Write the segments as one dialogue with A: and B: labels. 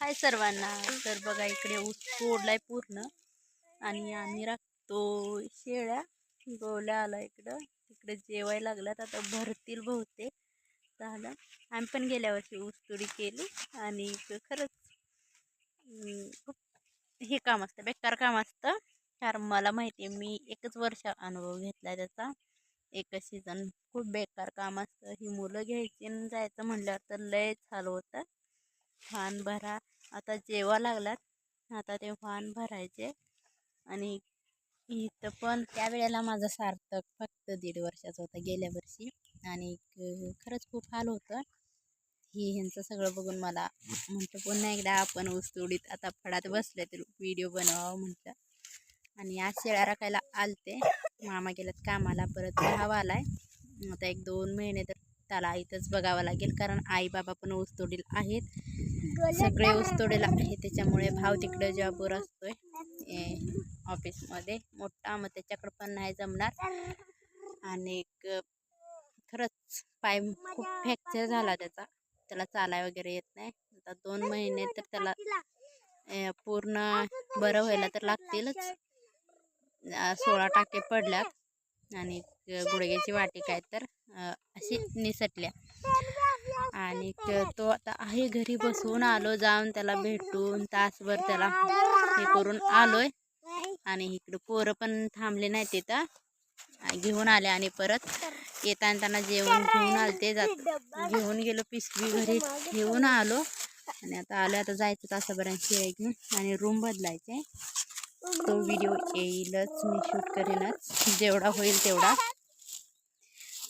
A: हाय सर्वांना. तर बघा इकडे ऊस तोडलाय पूर्ण. आणि आम्ही राखतो शेळ्या. गोवल्या आला इकडं. तिकडे जेवायला लागल्यात. आता भरतील बहुतेक. झालं. आम्ही पण गेल्या वर्षी ऊस तोडी केली. आणि खरंच खूप हे काम असतं. बेकार काम असतं. कारण मला माहिती आहे मी एकच वर्ष अनुभव घेतला त्याचा. एकच सीझन खूप बेकार काम असतं. ही मुलं घ्यायची आणि जायचं म्हणल्यावर तर लयच हाल होतं. वाहन भरा. आता जेवा लागलात आता ते वाहन भरायचे. आणि इथं पण त्यावेळेला माझा सार्थक फक्त दीड वर्षाचा होता गेल्या वर्षी. आणि खरंच खूप हाल होतं. ही ह्यांचं सगळं बघून मला म्हटलं पुन्हा एकदा आपण ऊसतोडीत आता फडात बसले तर व्हिडिओ बनवावं म्हटलं. आणि आज शेळ्या राखायला आलते. मामा गेल्यात कामाला परत भाव आलाय. आता एक दोन महिने तर त्याला इथंच बघावं लागेल कारण आई बाबा पण ऊसतोडील आहेत. सगळे ऊसतोडीला आहे त्याच्यामुळे भाव तिकडे जॉबवर असतोय ए, ऑफिसमध्ये. मोठा मग त्याच्याकडं पण नाही जमणार. आणि खरंच पाय खूप फ्रॅक्चर झाला त्याचा. त्याला चालाय वगैरे येत नाही. आता दोन महिने तर त्याला पूर्ण बरं व्हायला तर लागतीलच. सोळा टाके पडल्यात. आणि गुडघ्याची वाटी काय तर अशी निसटल्या. आणि तो आता आहे घरी बसवून आलो जाऊन त्याला भेटून तासभर त्याला हे करून आलोय. आणि इकडं पोरं पण थांबले नाही तिथं घेऊन आले आणि परत येताना त्यांना जेवण घेऊन आलते. जात घेऊन गेलो पिशवी घरी घेऊन आलो. आणि आता आलो आता जायचं तासाभरांची आहे घेऊन. आणि रूम बदलायचे. तो व्हिडिओ येईलच मी शूट करेनच जेवढा होईल तेवढा.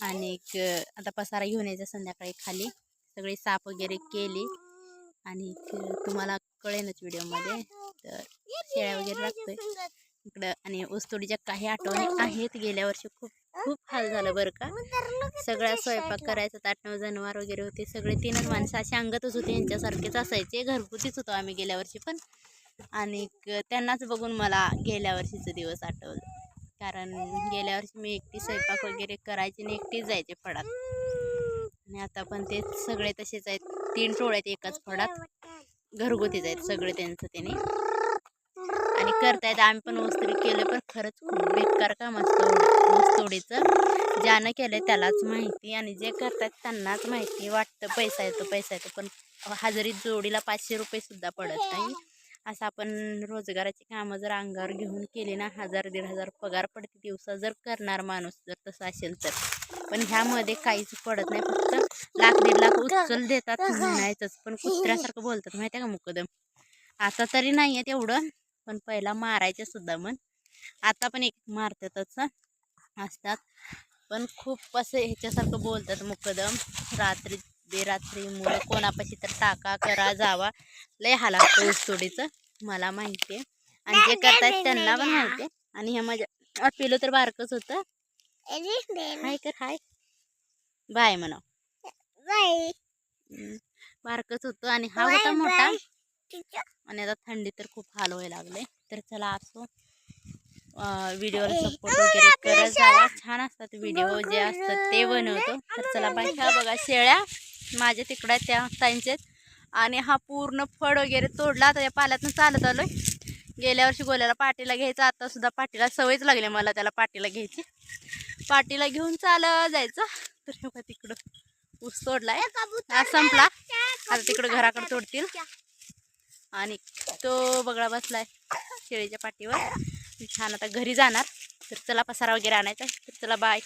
A: आणि आता पसारा घेऊन यायचा संध्याकाळी खाली. सगळी साफ वगैरे केली. आणि तुम्हाला कळेनच व्हिडिओमध्ये. तर शेळ्या वगैरे लागतोय. इकडं आणि ऊसतोडीच्या काही आठवणी आहेत. गेल्या वर्षी खूप खूप हाल झालं बरं का. सगळ्या स्वयंपाक करायचा. ताट नऊ जनावर वगैरे होते. सगळे तीनच माणसं अशी अंगतच होते. यांच्यासारखेच असायचे. घरगुतीच होतो आम्ही गेल्या वर्षी पण. आणि त्यांनाच बघून मला गेल्या वर्षीचं दिवस आठवलं. कारण गेल्या वर्षी मी एकटी स्वयंपाक वगैरे करायची आणि एकटीच जायचे फडात. आणि आता पण ते सगळे तसेच आहेत. तीन टोळ आहेत एकाच फडात. घरगुतीच आहेत सगळे त्यांचं त्याने. आणि करतायत आम्ही पण ऊसतोडी केलं पण खरंच खूप बेकार काम असतं ऊसतोडीचं ज्यानं केलं त्यालाच माहिती आणि जे करतात त्यांनाच माहिती. वाटतं पैसा येतो पैसा येतो पण हजेरी जोडीला पाचशे रुपये सुद्धा पडत नाही. असं आपण रोजगाराची कामं जर अंगावर घेऊन केली ना हजार दीड हजार पगार पडते दिवसा जर करणार माणूस जर तसं असेल तर. पण ह्यामध्ये काहीच पडत नाही फक्त लाख दीड लाख उचल देतात म्हणायचंच पण कुत्र्यासारखं बोलतात माहिती आहे का मुकदम? आता तरी नाही आहे तेवढं पण पहिला मारायचे सुद्धा मन आता पण एक मारतातच. असतात. पण खूप असं ह्याच्यासारखं बोलतात मुकदम रात्री बेरात्री मुलं कोणापाशी तर टाका करा जावा. लय हाल ऊसतोडीचं मला माहिती आहे आणि जे करतायत त्यांना पण माहिती आहे आणि ह्या माझ्या पिलो तर बारकच होतं. हाय कर हाय. बाय म्हणा बारकच होतं आणि हा होता मोठा. आणि आता थंडी तर खूप हाल व्हायला लागले तर चला असो. व्हिडिओला सपोर्ट वगैरे करत जावा. छान असतात व्हिडिओ जे असतात ते बनवतो. तर चला बाय. ह्या बघा. शेळ्या. माझ्या तिकडं आहेत त्या ताईंचेच. आणि हा पूर्ण फळ वगैरे तोडला. आता या पाल्यातनं चालत आलोय. गेल्या वर्षी गोल्याला पाटीला घ्यायचा. आता सुद्धा पाटीला सवयच लागली मला त्याला पाटीला घ्यायची. पाटीला घेऊन चाल जायचं. तर हे बघा तिकडं ऊस तोडलाय हा संपला. आता तिकडं घराकडे तोडतील. आणि तो बगळा बसलाय शेळीच्या पाठीवर. मी छान आता घरी जाणार. तर चला पसारा वगैरे आणायचा. तर चला बाय.